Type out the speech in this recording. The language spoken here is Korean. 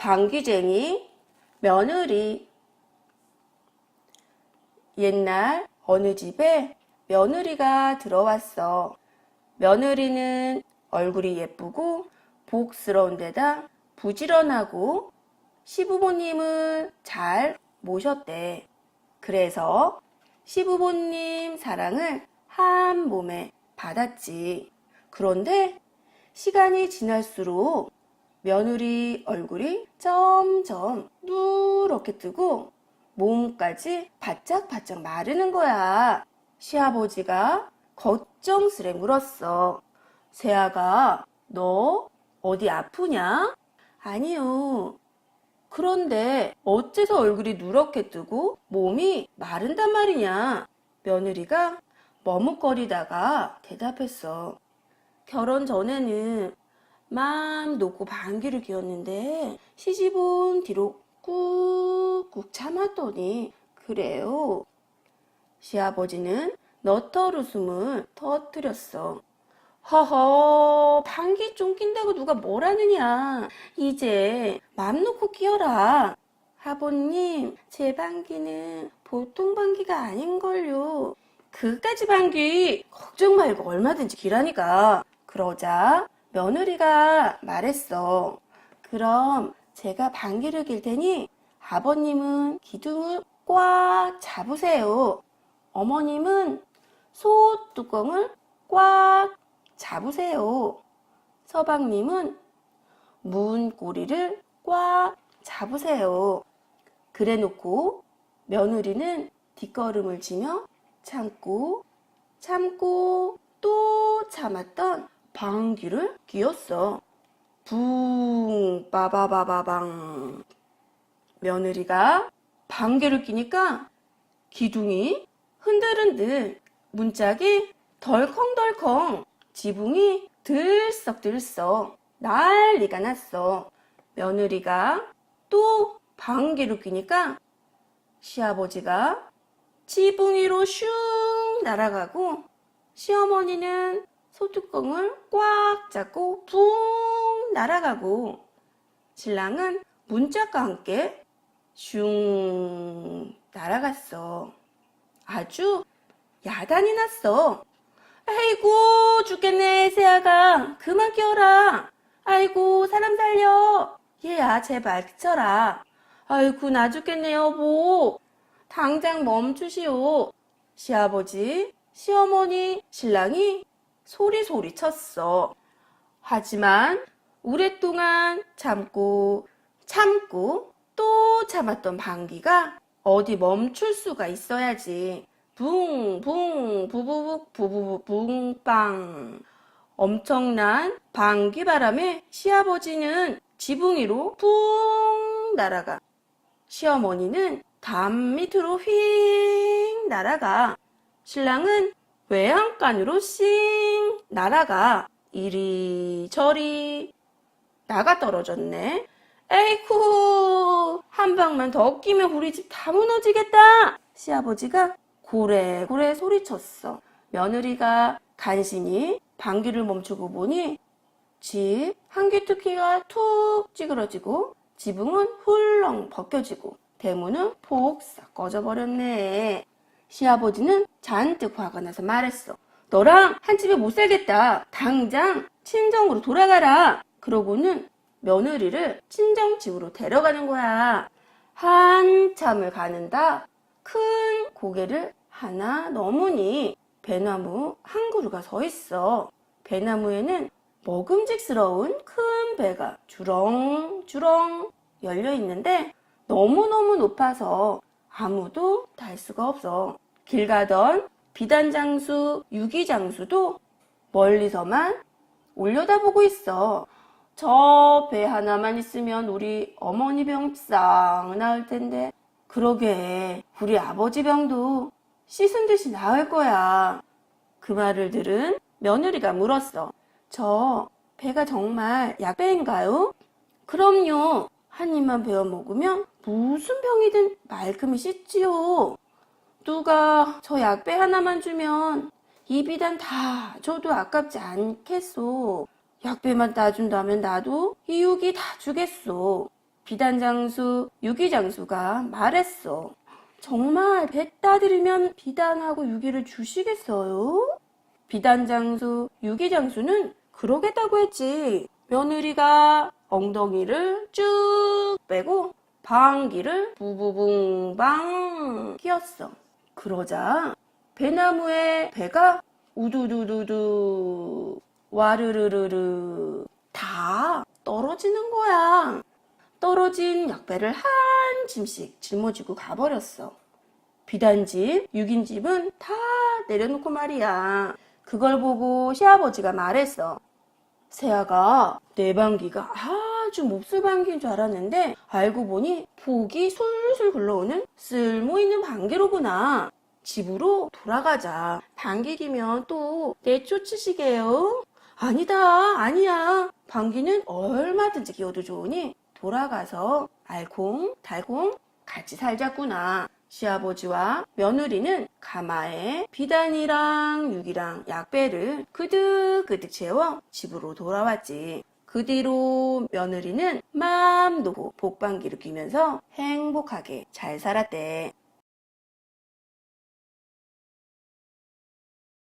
방귀쟁이, 며느리. 옛날 어느 집에 며느리가 들어왔어. 며느리는 얼굴이 예쁘고 복스러운 데다 부지런하고 시부모님을 잘 모셨대. 그래서 시부모님 사랑을 한 몸에 받았지. 그런데 시간이 지날수록 며느리 얼굴이 점점 누렇게 뜨고 몸까지 바짝바짝 마르는 거야. 시아버지가 걱정스레 물었어. 세아가, 너 어디 아프냐? 아니요. 그런데 어째서 얼굴이 누렇게 뜨고 몸이 마른단 말이냐? 며느리가 머뭇거리다가 대답했어. 결혼 전에는 마음 놓고 방귀를 뀌었는데 시집 온 뒤로 꾹꾹 참았더니 그래요. 시아버지는 너털 웃음을 터뜨렸어. 허허, 방귀 좀 낀다고 누가 뭐라느냐. 이제 맘 놓고 끼어라. 아버님, 제 방귀는 보통 방귀가 아닌걸요. 그까지 방귀 걱정 말고 얼마든지 기라니까. 그러자 며느리가 말했어. 그럼 제가 방귀를 낄 테니 아버님은 기둥을 꽉 잡으세요. 어머님은 소 뚜껑을 꽉 잡으세요. 서방님은 문 꼬리를 꽉 잡으세요. 그래 놓고 며느리는 뒷걸음을 치며 참고 참고 또 참았던 방귀를 뀌었어. 붕 빠바바바방 며느리가 방귀를 뀌니까 기둥이 흔들흔들 문짝이 덜컹덜컹 지붕이 들썩들썩 난리가 났어. 며느리가 또 방귀를 뀌니까 시아버지가 지붕 위로 슝 날아가고 시어머니는 소뚜껑을 꽉 잡고 붕 날아가고 신랑은 문짝과 함께 슝 날아갔어. 아주 야단이 났어. 아이고 죽겠네 세아가 그만 끼어라. 아이고 사람 살려. 얘야 제발 그쳐라. 아이고 나 죽겠네 여보. 당장 멈추시오. 시아버지, 시어머니, 신랑이 소리소리 쳤어. 하지만 오랫동안 참고 참고 또 참았던 방귀가 어디 멈출 수가 있어야지. 붕 붕 부부북 부부북 붕빵 엄청난 방귀 바람에 시아버지는 지붕 위로 붕 날아가 시어머니는 담 밑으로 휙 날아가 신랑은 외양간으로 씩 날아가 이리저리 나가 떨어졌네. 에이쿠 한 방만 더 끼면 우리 집 다 무너지겠다. 시아버지가 고래고래 소리쳤어. 며느리가 간신히 방귀를 멈추고 보니 집 한귀뚜기가 툭 찌그러지고 지붕은 훌렁 벗겨지고 대문은 폭싹 꺼져버렸네. 시아버지는 잔뜩 화가 나서 말했어. 너랑 한 집에 못 살겠다. 당장 친정으로 돌아가라. 그러고는 며느리를 친정집으로 데려가는 거야. 한참을 가는다. 큰 고개를 하나 넘으니 배나무 한 그루가 서 있어. 배나무에는 먹음직스러운 큰 배가 주렁주렁 열려 있는데 너무너무 높아서 아무도 달 수가 없어. 길 가던 비단장수, 유기장수도 멀리서만 올려다보고 있어. 저 배 하나만 있으면 우리 어머니 병 싹 나을 텐데. 그러게, 우리 아버지 병도 씻은 듯이 나을 거야. 그 말을 들은 며느리가 물었어. 저 배가 정말 약배인가요? 그럼요. 한 입만 베어 먹으면 무슨 병이든 말끔히 씻지요. 누가 저 약배 하나만 주면 이 비단 다 줘도 아깝지 않겠소. 약배만 따준다면 나도 이 육이 다 주겠소. 비단 장수, 유기 장수가 말했어. 정말 배 따드리면 비단하고 유기를 주시겠어요? 비단 장수, 유기 장수는 그러겠다고 했지. 며느리가 엉덩이를 쭉 빼고 방귀를 부부붕방 끼었어. 그러자 배나무에 배가 우두두두두 와르르르르 다 떨어지는 거야. 떨어진 약배를 한 짐씩 짊어지고 가버렸어. 비단집, 육인집은 다 내려놓고 말이야. 그걸 보고 시아버지가 말했어. 세아가 내 방귀가 아 주 몹쓸 방귀인 줄 알았는데 알고 보니 폭이 술술 굴러오는 쓸모있는 방귀로구나. 집으로 돌아가자. 방귀 기면 또 내쫓으시게요? 아니다, 아니야. 방귀는 얼마든지 기어도 좋으니 돌아가서 알콩, 달콩 같이 살자꾸나. 시아버지와 며느리는 가마에 비단이랑 육이랑 약배를 그득그득 채워 집으로 돌아왔지. 그 뒤로 며느리는 맘 놓고 복방 기를 끼면서 행복하게 잘 살았대.